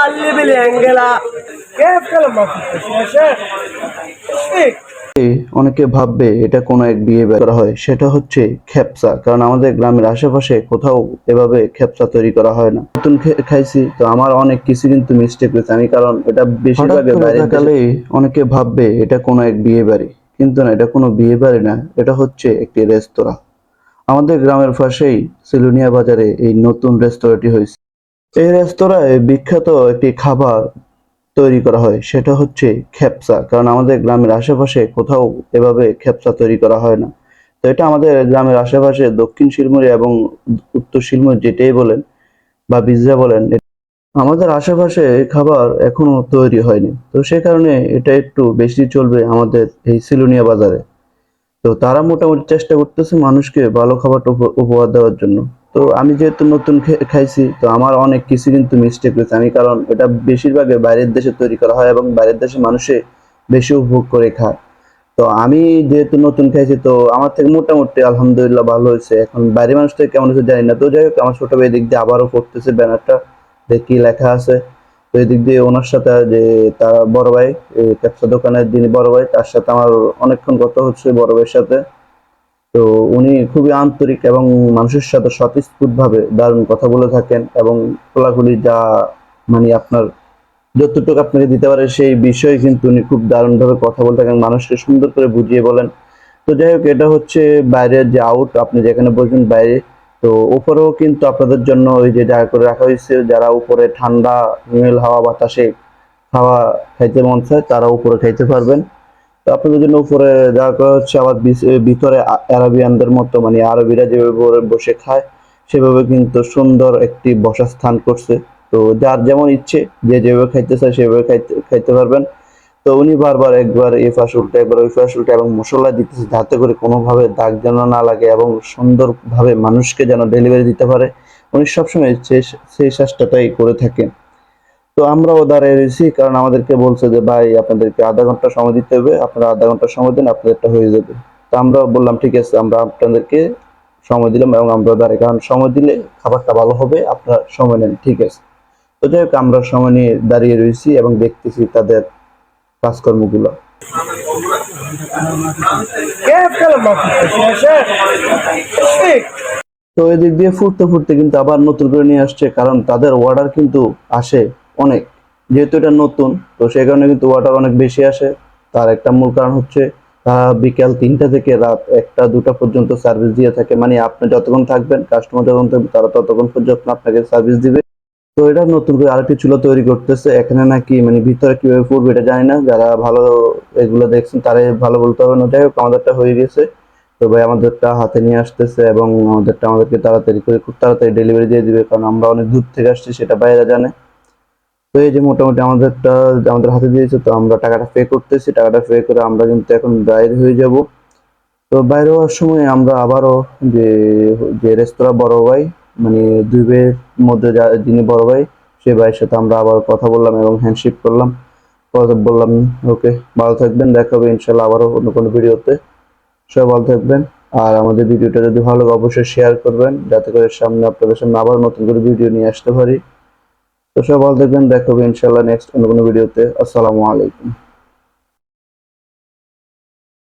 Alle belengela, che calma, Sì. অনেকে ভাববে এটা কোনো এক বিয়ে করা হয় সেটা হচ্ছে খেপসা কারণ আমাদের গ্রামের আশেপাশে কোথাও এভাবে খেপসা তৈরি করা হয় না। নতুন খাইছি তো আমার অনেক কিছু কিন্তু মিস্টেক হয়েছে আমি কারণ এটা বেশিরভাগ অনেকে ভাববে এটা কোনো এক বিয়ে বাড়ি কিন্তু না এটা কোনো বিয়ে বাড়ি না এটা হচ্ছে একটি রেস্তোরাঁ। আমাদের গ্রামের পাশেই সিলুনিয়া বাজারে এই নতুন রেস্তোরাঁটি হয়েছে। এই রেস্তোরাঁয় বিখ্যাত একটি খাবার তৈরি করা হয়, সেটা হচ্ছে খেপসা কারণ আমাদের গ্রামের আশেপাশে কোথাও এভাবে খেপসা তৈরি করা হয় না। তো এটা আমাদের গ্রামের আশেপাশে দক্ষিণ শিলমুড়ি এবং উত্তর শিলমুড়ি যেটাই বলেন বা বিজা বলেন আমাদের আশেপাশে খাবার এখনও তৈরি হয়নি। তো সে কারণে এটা একটু বেশি চলবে আমাদের এই সিলুনিয়া বাজারে। তো তারা মোটামুটি চেষ্টা করতেছে মানুষকে ভালো খাবারটা উপ- উপহার দেওয়ার জন্য। তো আমি যেহেতু নতুন খাইছি, তো আমার অনেক কিছু কিন্তু মিস্টেক হয়েছে আমি কারণ এটা বেশিরভাগ বাইরের দেশে তৈরি করা হয় এবং বাইরের দেশে মানুষে বেশি উপভোগ করে খায়। তো আমি যেহেতু নতুন খাইছি, তো আমার থেকে মোটামুটি আলহামদুলিল্লাহ ভালো হয়েছে। এখন বাইরের মানুষ থেকে কেমন হয়েছে জানি না। তো যাই হোক, আমার ছোটো ভাই এদিক দিয়ে আবারও করতেছে ব্যানারটা। দেখি লেখা আছে। তো এদিক দিয়ে ওনার সাথে যে তার বড় ভাই ব্যবসা দোকানের যিনি বড় ভাই, তার সাথে আমার অনেকক্ষণ কথা হচ্ছে বড় ভাইয়ের সাথে। তো উনি খুবই আন্তরিক এবং মানুষের সাথে স্বতঃস্ফূর্ত ভাবে দারুণ কথা বলে থাকেন এবং খোলাখুলি যা মানে আপনার যতটুকু আপনাকে দিতে পারে সেই বিষয়ে কিন্তু উনি খুব দারুণ ভাবে কথা বলে থাকেন, মানুষকে সুন্দর করে বুঝিয়ে বলেন। তো যাই হোক, এটা হচ্ছে বাইরের যে আউট আপনি যেখানে বলছেন বাইরে। তো উপরেও কিন্তু আপনাদের জন্য ওই যে জায়গা করে রাখা হয়েছে, যারা উপরে ঠান্ডা হিমেল হাওয়া বাতাসে খাওয়া খাইতে মন চায়, তারা উপরে খাইতে পারবেন। তো আপনাদের জন্য উপরে জায়গা করা হচ্ছে আবার ভিতরে আরবিয়ানদের মতো মানে আরবিরা যেভাবে বসে খায়, সেভাবে কিন্তু সুন্দর একটি বসার স্থান করছে। তো যার যেমন ইচ্ছে, যে যেভাবে খাইতে চায় সেভাবে খাইতে খাইতে পারবেন। তো উনি বারবার একবার এই পাশ উল্টে, একবার ওই পাশ উল্টে এবং মশলা দিতেছে, যাতে করে কোনোভাবে দাগ যেন না লাগে এবং সুন্দরভাবে মানুষকে যেন ডেলিভারি দিতে পারে। উনি সবসময় সেই চেষ্টাটাই করে থাকেন। তো আমরাও দাঁড়িয়ে রয়েছি, কারণ আমাদেরকে বলছে যে, ভাই, আপনাদেরকে আধা ঘণ্টা সময় দিতে হবে, আপনারা আধা ঘণ্টা সময় দিন, আপনাদেরটা হয়ে যাবে। তো আমরা বললাম, ঠিক আছে, আমরা আপনাদেরকে সময় দিলাম এবং আমরা দাঁড়াই, কারণ সময় দিলে খাবারটা ভালো হবে, আপনারা সময় নেন। ঠিক আছে। তো যাই হোক, আমরা সময় নিয়ে দাঁড়িয়ে রয়েছি এবং দেখতেছি তাদের কাজকর্মগুলো. তো এদিক দিয়ে ফুটতে ফুটতে কিন্তু আবার নতুন করে নিয়ে আসছে, কারণ তাদের অর্ডার কিন্তু আসে। অনেক। যেহেতু এটা নতুন, তো সেই কারণে কিন্তু অর্ডার অনেক বেশি আসে। তার একটা মূল কারণ হচ্ছে তারা বিকেল তিনটা থেকে রাত একটা, দুটা পর্যন্ত সার্ভিস দিয়ে থাকে। মানে আপনি যতক্ষণ থাকবেন কাস্টমার যতক্ষণ থাকবে, তারা ততক্ষণ পর্যন্ত আপনাকে সার্ভিস দিবে। তো এটা নতুন করে আরেকটি চুলা তৈরি করতেছে। এখানে নাকি মানে ভিতরে কীভাবে পড়বে এটা জানি না। যারা ভালো এগুলো দেখছেন, তারাই ভালো বলতে হবে না। যাই হোক, আমাদেরটা হয়ে গেছে। তো ভাই, আমাদেরটা হাতে নিয়ে আসতেছে এবং আমাদেরটা আমাদেরকে তাড়াতাড়ি করে, খুব তাড়াতাড়ি ডেলিভারি দিয়ে দিবে। কারণ আমরা অনেক দূর থেকে আসছি, সেটা বাইরে জানে। তো এই যে মোটামুটি আমাদেরটা, আমাদের হাতে দিয়েছে, তো আমরা টাকাটা পে করতেছি। টাকাটা পে করে আমরা কিন্তু এখন বাইরে হয়ে যাব। তো বাইরে হওয়ার সময় আমরা আবারও যে যে রেস্তোরাঁ বড় ভাই মানে দুই ভাইয়ের মধ্যে যিনি বড় ভাই, সে ভাইয়ের সাথে আমরা আবার কথা বললাম এবং হ্যান্ডশেক করলাম। কথা বললাম, ওকে, ভালো থাকবেন, দেখা হবে ইনশাল্লাহ আবারও অন্য কোনো ভিডিওতে। সবাই ভালো থাকবেন, আর আমাদের ভিডিওটা যদি ভালো লাগে অবশ্যই শেয়ার করবেন, যাতে করে সামনে আপনাদের সামনে আবার নতুন করে ভিডিও নিয়ে আসতে পারি। তো সব ভালো থাকবেন। দেখা হবে ইনশাল্লাহ নেক্সট অন্য কোনো ভিডিওতে আসসালামু আলাইকুম।